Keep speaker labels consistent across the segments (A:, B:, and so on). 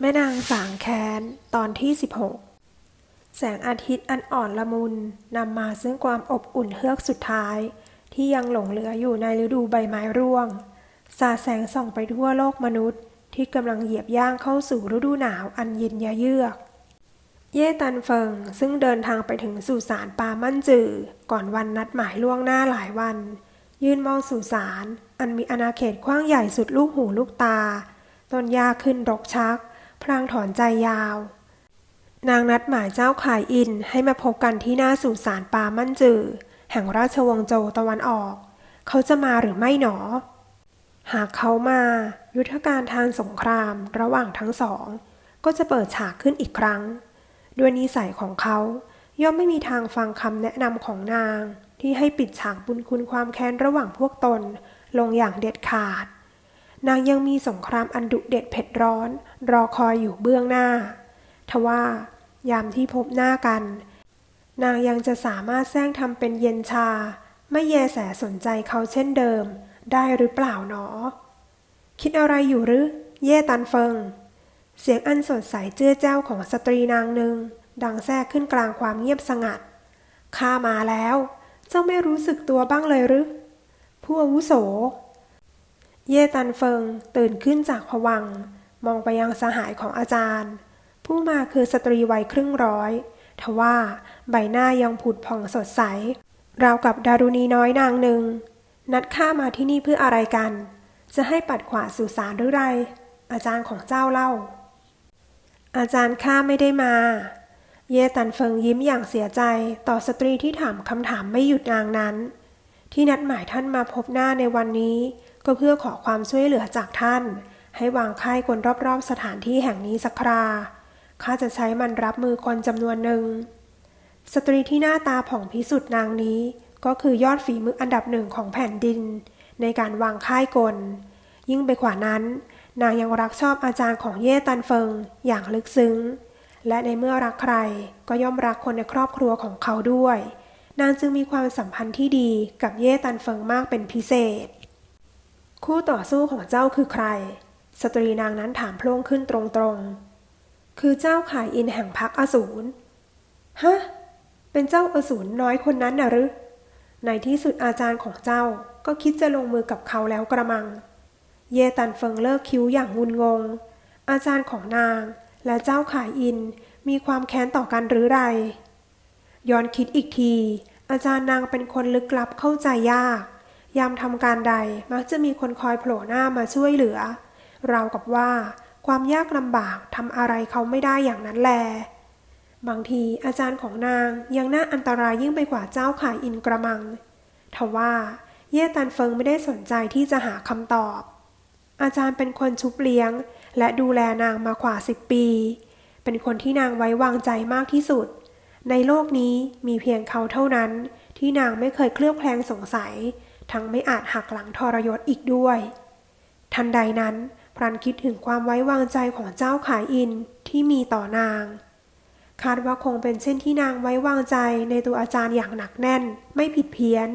A: แม่นางสางแค้น ตอนที่ 16 แสงอาทิตย์อันอ่อนละมุนนำมาซึ่งความอบอุ่นเฮือกสุดท้าย ที่ยังหลงเหลืออยู่ในฤดูใบไม้ร่วง สาแสงส่องไปทั่วโลกมนุษย์ ที่กำลังเหยียบย่างเข้าสู่ฤดูหนาวอันเย็นยะเยือก เย่ตันเฟิงซึ่งเดินทางไปถึงสุสานปามั่นจือ ก่อนวันนัดหมายล่วงหน้าหลายวัน ยืนมองสุสาน อันมีอาณาเขตกว้างใหญ่สุดลูกหูลูกตา ต้นหญ้าขึ้นรกชัก พลางถอนใจยาว นางนัดหมายเจ้าขายอินให้มาพบกันที่หน้าสุสานปามั่นจือ แห่งราชวงศ์โจตะวันออก เขาจะมาหรือไม่หนอ หากเขามา ยุทธการทางสงครามระหว่างทั้งสอง ก็จะเปิดฉากขึ้นอีกครั้ง ด้วยนิสัยของเขาย่อมไม่มีทางฟังคำแนะนำของนางที่ให้ปิดฉากบุญคุณความแค้นระหว่างพวกตนลงอย่างเด็ดขาด นางยังมีสงครามอันดุเด็ดเผ็ดร้อน รอคอยอยู่เบื้องหน้า ทว่ายามที่พบหน้ากัน นางยังจะสามารถแซงทำเป็นเย็นชา ไม่แยแสสนใจเขาเช่นเดิม ได้หรือเปล่าหนอ คิดอะไรอยู่หรือ เย่ตันเฟิง เสียงอันสดใสเจื้อเจ้าของสตรีนางหนึ่ง ดังแทรกขึ้นกลางความเงียบสงัดข้ามาแล้ว เจ้าไม่รู้สึกตัวบ้างเลยหรือผู้อาวุโส เย่ตันเฟิงตื่นขึ้นจากผวัง มองไปยังสหายของอาจารย์ ผู้มาคือสตรีวัยครึ่งร้อย ทว่าใบหน้ายังผุดผ่องสดใส ราวกับดารุณีน้อยนางหนึ่ง นัดข้ามาที่นี่เพื่ออะไรกัน จะให้ปัดขวาสู่สารหรือไร อาจารย์ของเจ้าเล่า อาจารย์ข้าไม่ได้มา เย่ตันเฟิงยิ้มอย่างเสียใจต่อสตรีที่ถามคำถามไม่หยุดนางนั้น ที่นัดหมายท่านมาพบหน้าในวันนี้ ก็เพื่อขอความช่วยเหลือจากท่าน ให้วางค่ายคนรอบๆสถานที่แห่งนี้สักคราข้าจะใช้มันรับมือคนจำนวนหนึ่ง สตรีที่หน้าตาผ่องพิสุทธิ์นางนี้ ก็คือยอดฝีมืออันดับหนึ่งของแผ่นดิน ในการวางค่ายกล ยิ่งไปกว่านั้น นางยังรักชอบอาจารย์ของเย่ตันเฟิงอย่างลึกซึ้ง และในเมื่อรักใครก็ย่อมรักคนในครอบครัวของเขาด้วย นางจึงมีความสัมพันธ์ที่ดีกับเย่ตันเฟิงมากเป็นพิเศษ คู่ต่อสู้ของเจ้าคือใคร สตรีนางนั้นถามโพล่งขึ้นตรงๆ คือเจ้าขายอินแห่งพักอสูร ฮะ เป็นเจ้าอสูรน้อยคนนั้นน่ะหรือ ในที่สุดอาจารย์ของเจ้าก็คิดจะลงมือกับเขาแล้วกระมัง เยตันเฟิงเลิกคิ้วอย่างงุนงง อาจารย์ของนางและเจ้าขายอินมีความแค้นต่อกันหรือไร ย้อนคิดอีกที อาจารย์นางเป็นคนลึกลับเข้าใจยาก ยามทำการใดมักจะมีคนคอยโผล่หน้ามาช่วยเหลือราวกับว่า ความยากลำบากทำอะไรเขาไม่ได้อย่างนั้นแล บางทีอาจารย์ของนางยังน่าอันตรายยิ่งไปกว่าเจ้าขายอินกระมัง ทว่าเย่ตันเฟิงไม่ได้สนใจที่จะหาคำตอบ อาจารย์เป็นคนชุบเลี้ยง และดูแลนางมากว่าสิบปี เป็นคนที่นางไว้วางใจมากที่สุด ในโลกนี้มีเพียงเขาเท่านั้น ที่นางไม่เคยเคลือบแคลงสงสัย ทั้งไม่อาจหักหลังทรยศอีกด้วย ทันใดนั้น พรันคิดถึงความไว้วางใจของเจ้าขายอินที่มีต่อนาง คาดว่าคงเป็นเช่นที่นางไว้วางใจในตัวอาจารย์อย่างหนักแน่น ไม่ผิดเพี้ยน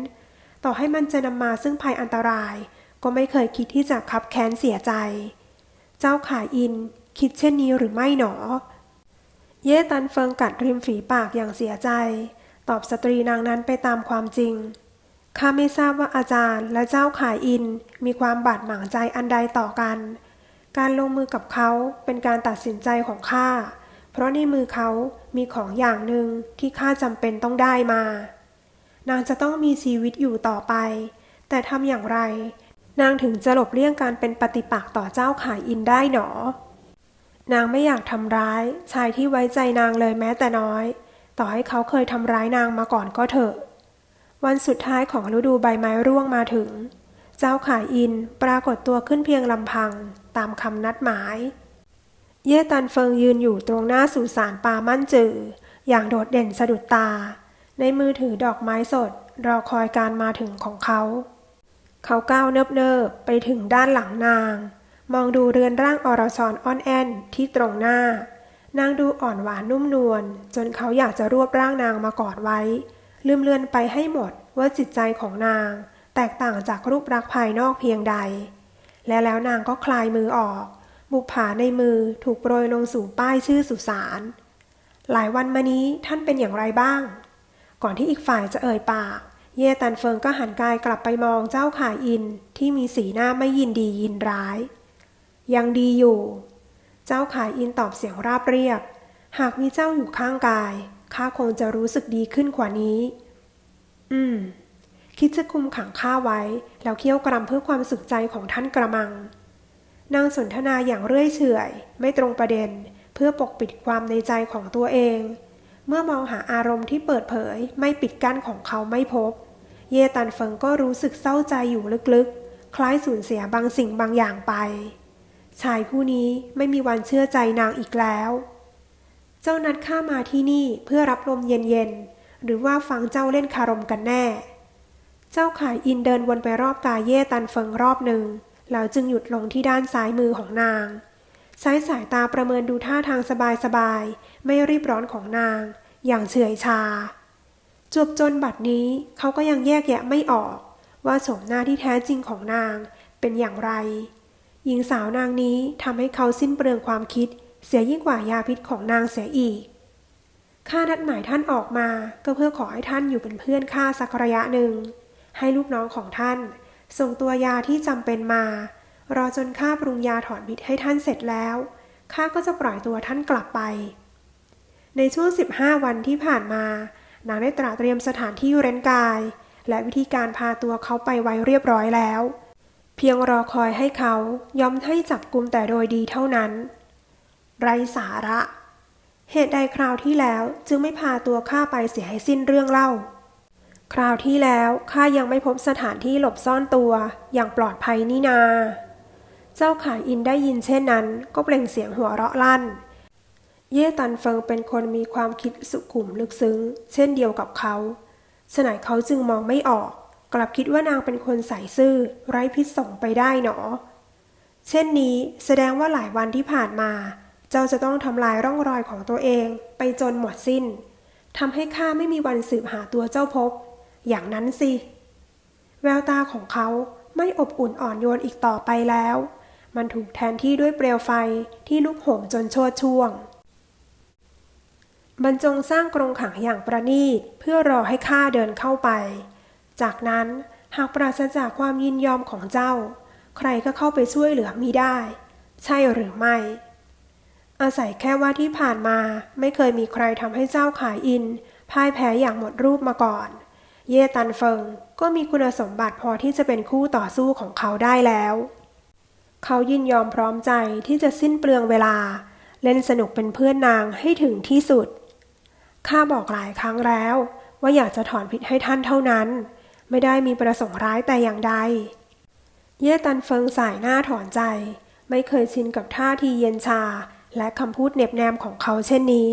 A: ต่อให้มันจะนำมาซึ่งภัยอันตราย ก็ไม่เคยคิดที่จะคับแค้นเสียใจ เจ้าขายอินคิดเช่นนี้หรือไม่หนอ เย่ตันเฟิงกัดริมฝีปากอย่างเสียใจ ตอบสตรีนางนั้นไปตามความจริง ข้าไม่ทราบว่าอาจารย์และเจ้าขายอินมีความบาดหมางใจอันใดต่อกัน การลงมือกับเขาเป็นการตัดสินใจของข้า เพราะในมือเขามีของอย่างหนึ่งที่ข้าจำเป็นต้องได้มา นางจะต้องมีชีวิตอยู่ต่อไป แต่ทำอย่างไร นางถึงจะหลบเลี่ยงการเป็นปฏิปักษ์ต่อเจ้าขายอินได้หนอ นางไม่อยากทำร้ายชายที่ไว้ใจนางเลยแม้แต่น้อย ต่อให้เขาเคยทำร้ายนางมาก่อนก็เถอะ วันสุดท้ายของฤดูใบไม้ร่วงมาถึง เจ้าขายอินปรากฏตัวขึ้นเพียงลำพังตามคำนัดหมาย เย่ตันเฟิงยืนอยู่ตรงหน้าสุสานปามั่นจือ อย่างโดดเด่นสะดุดตา ในมือถือดอกไม้สด รอคอยการมาถึงของเขา เขาก้าวเนิบๆไปถึงด้านหลังนาง มองดูเรือนร่างอรชรอ้อนแอนที่ตรงหน้านางดูอ่อนหวานนุ่มนวลจนเขาอยากจะรวบร่างนางมากอดไว้ ลืมเลือนไปให้หมดว่าจิตใจของนาง แตกต่างจากรูปลักษณ์ภายนอกเพียงใด และแล้วนางก็คลายมือออก บุปผาในมือถูกโปรยลงสู่ป้ายชื่อสุสานหลายวันมานี้ท่านเป็นอย่างไรบ้าง ก่อนที่อีกฝ่ายจะเอ่ยปาก เย่ตันเฟิงก็หันกายกลับไปมองเจ้าขายอินที่มีสีหน้าไม่ยินดียินร้าย ยังดีอยู่ เจ้าขายอินตอบเสียงราบเรียบ หากมีเจ้าอยู่ข้างกาย ข้าคงจะรู้สึกดีขึ้นกว่านี้ อืม คิดจะคุมขังข้าไว้ แล้วเคี่ยวกรำเพื่อความสุขใจของท่านกระมัง นางสนทนาอย่างเรื่อยเฉอย ไม่ตรงประเด็น เพื่อปกปิดความในใจของตัวเอง เมื่อมองหาอารมณ์ที่เปิดเผย ไม่ปิดกั้นของเขาไม่พบ เยตันเฟิงก็รู้สึกเศร้าใจอยู่ลึกๆ คล้ายสูญเสียบางสิ่งบางอย่างไป ชายผู้นี้ไม่มีวันเชื่อใจนางอีกแล้ว จ้านัดข้ามาที่นี่เพื่อรับลมเย็นๆ หรือว่าฟังเจ้าเล่นคารมกันแน่ เจ้าขายอินเดินวนไปรอบกายเย่ตันเฟิงรอบหนึ่ง แล้วจึงหยุดลงที่ด้านซ้ายมือของนาง ใช้สายตาประเมินดูท่าทางสบายๆ ไม่รีบร้อนของนาง อย่างเฉื่อยชา จวบจนบัดนี้เขาก็ยังแยกแยะไม่ออก ว่าโฉมหน้าที่แท้จริงของนางเป็นอย่างไร หญิงสาวนางนี้ทำให้เขาสิ้นเปลืองความคิด เสียยิ่งกว่ายาพิษของนางเสียอีก ข้านัดหมายท่านออกมาก็เพื่อขอให้ท่านอยู่เป็นเพื่อนข้าสักระยะหนึ่ง ให้ลูกน้องของท่าน ส่งตัวยาที่จำเป็นมา รอจนข้าปรุงยาถอนพิษให้ท่านเสร็จแล้วข้าก็จะปล่อยตัวท่านกลับไป ในช่วง 15 วันที่ผ่านมา นางได้ตระเตรียมสถานที่เร้นกาย และวิธีการพาตัวเขาไปไว้เรียบร้อยแล้ว เพียงรอคอยให้เขายอมให้จับกลุมแต่โดยดีเท่านั้น ไรสาระ เหตุใดคราวที่แล้วจึงไม่พาตัวข้าไปเสียให้สิ้นเรื่องเล่า คราวที่แล้วข้ายังไม่พบสถานที่หลบซ่อนตัวอย่างปลอดภัยนี่นา เจ้าขายอินได้ยินเช่นนั้น ก็เปล่งเสียงหัวเราะลั่น เย่ตันเฟิงเป็นคนมีความคิดสุขุมลึกซึ้ง เช่นเดียวกับเขาฉนัยเขาจึงมองไม่ออก กลับคิดว่านางเป็นคนใส่ซื่อ ไร้พิษส่งไปได้หนอ เช่นนี้แสดงว่าหลายวันที่ผ่านมา เจ้าจะต้องทำลายร่องรอยของตัวเองไปจนหมดสิ้นทำให้ข้าไม่มีวันสืบหาตัวเจ้าพบ อย่างนั้นสิ แววตาของเขาไม่อบอุ่นอ่อนโยนอีกต่อไปแล้ว มันถูกแทนที่ด้วยเปลวไฟที่ลุกโหมจนโชดช่วง บรรจงสร้างกรงขังอย่างประณีตเพื่อรอให้ข้าเดินเข้าไป จากนั้นหากปราศจากความยินยอมของเจ้า ใครก็เข้าไปช่วยเหลือมิได้ ใช่หรือไม่ อาศัยแค่ว่าที่ผ่านมาไม่เคยมีใครทำให้เจ้าขายอิน พ่ายแพ้อย่างหมดรูปมาก่อน เย่ตันเฟิงก็มีคุณสมบัติพอที่จะเป็นคู่ต่อสู้ของเขาได้แล้ว เขายินยอมพร้อมใจที่จะสิ้นเปลืองเวลา เล่นสนุกเป็นเพื่อนนางให้ถึงที่สุด ข้าบอกหลายครั้งแล้ว ว่าอยากจะถอนพิษให้ท่านเท่านั้น ไม่ได้มีประสงค์ร้ายแต่อย่างใด เย่ตันเฟิงสายหน้าถอนใจ ไม่เคยชินกับท่าทีเย็นชา และคำพูดเหน็บแนมของเขาเช่นนี้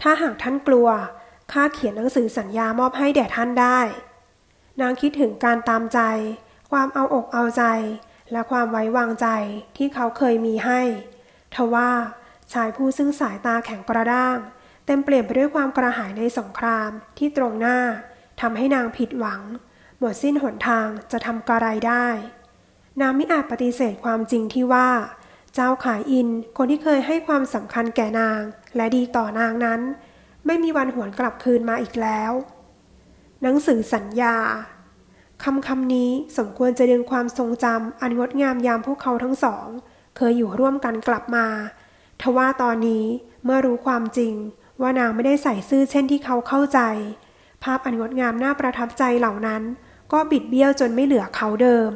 A: ถ้าหากท่านกลัว ข้าเขียนหนังสือสัญญามอบให้แด่ท่านได้ นางคิดถึงการตามใจ ความเอาอกเอาใจ และความไว้วางใจที่เขาเคยมีให้ทว่าชายผู้ซึ่งสายตาแข็งกระด้าง เต็มเปลี่ยนไปด้วยความกระหายในสงครามที่ตรงหน้าทำให้นางผิดหวัง หมดสิ้นหนทางจะทำกระไรได้ นางไม่อาจปฏิเสธความจริงที่ว่า เจ้าขายอิน คนที่เคยให้ความสำคัญแก่นาง และดีต่อนางนั้น ไม่มีวันหวนกลับคืนมาอีกแล้ว หนังสือสัญญาคำคำนี้สมควรจะดึงความทรงจำอันงดงามยามพวกเขาทั้งสอง เคยอยู่ร่วมกันกลับมาทว่าตอนนี้เมื่อรู้ความจริง ว่านางไม่ได้ใส่ซื่อเช่นที่เขาเข้าใจ ภาพอันงดงามน่าประทับใจเหล่านั้น ก็บิดเบี้ยวจนไม่เหลือเขาเดิม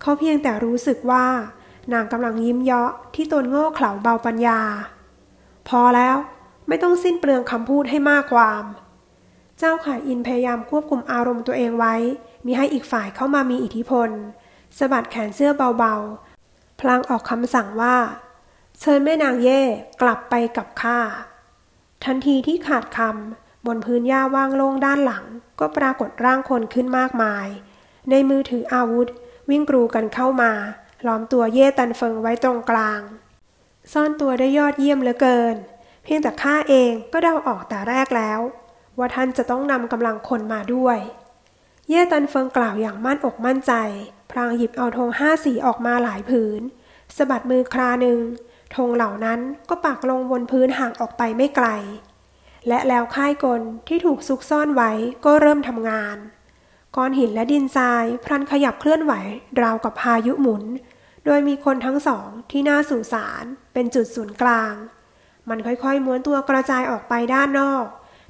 A: เขาเพียงแต่รู้สึกว่า นางกำลังยิ้มเยาะที่ตนโง่เขลาเบาปัญญา พอแล้วไม่ต้องสิ้นเปลืองคำพูดให้มากความ เจ้าข่ายอินพยายามควบคุมอารมณ์ตัวเองไว้ มิให้อีกฝ่ายเข้ามามีอิทธิพลสะบัดแขนเสื้อเบาๆ พลางออกคำสั่งว่า เชิญแม่นางเย่กลับไปกับข้า ทันทีที่ขาดคำบนพื้นหญ้าว่างโล่งด้านหลัง ก็ปรากฏร่างคนขึ้นมากมาย ในมือถืออาวุธ วิ่งกรูกันเข้ามา ล้อมตัวเย่ตันเฟิงไว้ตรงกลาง ซ่อนตัวได้ยอดเยี่ยมเหลือเกิน เพียงแต่ข้าเองก็เดาออกแต่แรกแล้ว ว่าท่านจะต้องนำกำลังคนมาด้วย เย่ตันเฟิงกล่าวอย่างมั่นอกมั่นใจ พลางหยิบเอาธงห้าสีออกมาหลายผืนสะบัดมือคราหนึ่งธงเหล่านั้นก็ปักลงบนพื้นห่างออกไปไม่ไกล และแล้วค่ายกลที่ถูกซุกซ่อนไว้ก็เริ่มทำงาน ก้อนหินและดินทรายพลันขยับเคลื่อนไหวราวกับพายุหมุน โดยมีคนทั้งสองที่หน้าสู่สารเป็นจุดศูนย์กลาง มันค่อยๆม้วนตัวกระจายออกไปด้านนอก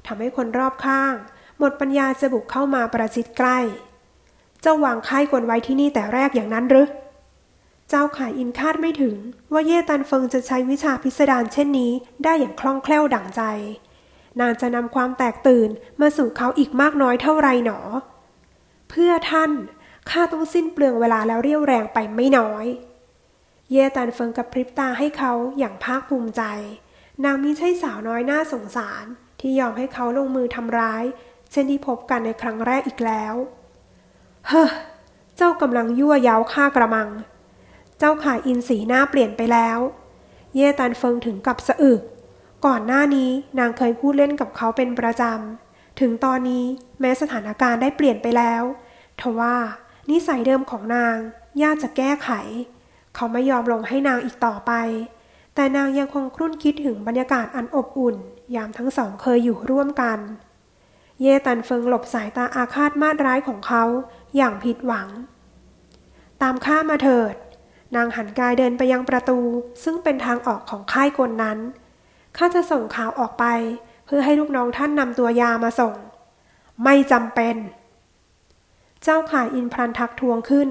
A: ทำให้คนรอบข้าง หมดปัญญาจะบุกเข้ามาประชิดใกล้เจ้าวางค่ายกลไว้ที่นี่แต่แรกอย่างนั้นหรือเจ้าขายอินคาดไม่ถึงว่าเย่ตันเฟิงจะใช้วิชาพิสดารเช่นนี้ได้อย่างคล่องแคล่วดั่งใจ นางจะนำความแตกตื่นมาสู่เขาอีกมากน้อยเท่าไรหนอ เพื่อท่าน ข้าต้องสิ้นเปลืองเวลาแล้วเรี่ยวแรงไปไม่น้อย เย่ตันเฟิงกับพริบตาให้เขาอย่างภาคภูมิใจ นางมิใช่สาวน้อยน่าสงสาร ที่ยอมให้เขาลงมือทำร้าย เช่นที่พบกันในครั้งแรกอีกแล้ว เฮ้อ เจ้ากำลังยั่วเย้าข้ากระมัง เจ้าขาอินสีหน้าเปลี่ยนไปแล้ว เย่ตันเฟิงถึงกับสะอึก ก่อนหน้านี้นางเคยพูดเล่นกับเขาเป็นประจำ ถึงตอนนี้แม้สถานการณ์ได้เปลี่ยนไปแล้วทว่า นิสัยเดิมของนางยากจะแก้ไข เขาไม่ยอมลงให้นางอีกต่อไป แต่นางยังคงครุ่นคิดถึงบรรยากาศอันอบอุ่น ยามทั้งสองเคยอยู่ร่วมกัน เย่ตันเฟิงหลบสายตาอาฆาตมาดร้ายของเขาอย่างผิดหวัง ตามข้ามาเถิด นางหันกายเดินไปยังประตู ซึ่งเป็นทางออกของค่ายกลนั้นข้าจะส่งข่าวออกไป เพื่อให้ลูกน้องท่านนำตัวยามาส่ง ไม่จำเป็น เจ้าข่ายอินพลันทักทวงขึ้น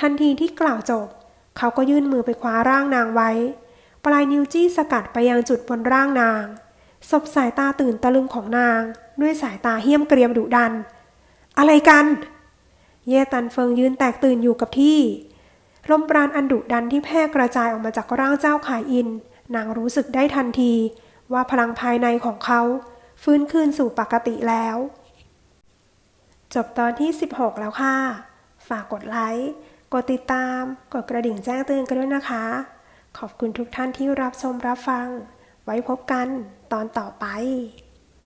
A: ทันทีที่กล่าวจบ เขาก็ยื่นมือไปคว้าร่างนางไว้ ปลายนิ้วจี้สกัดไปยังจุดบนร่างนาง สบสายตาตื่นตะลึงของนาง ด้วยสายตาเหี้ยมเกรียมดุดัน อะไรกัน เยตันเฟิงยืนแตกตื่นอยู่กับที่ ลมปราณอันดุดันที่แพร่กระจายออกมาจากร่างเจ้าขายอิน นางรู้สึกได้ทันที ว่าพลังภายในของเขา ฟื้นคืนสู่ปกติแล้ว จบตอนที่ 16 แล้วค่ะ ฝากกดไลค์ กดติดตาม กดกระดิ่งแจ้งเตือนกันด้วยนะคะ ขอบคุณทุกท่านที่รับชมรับฟัง ไว้พบกันตอนต่อไป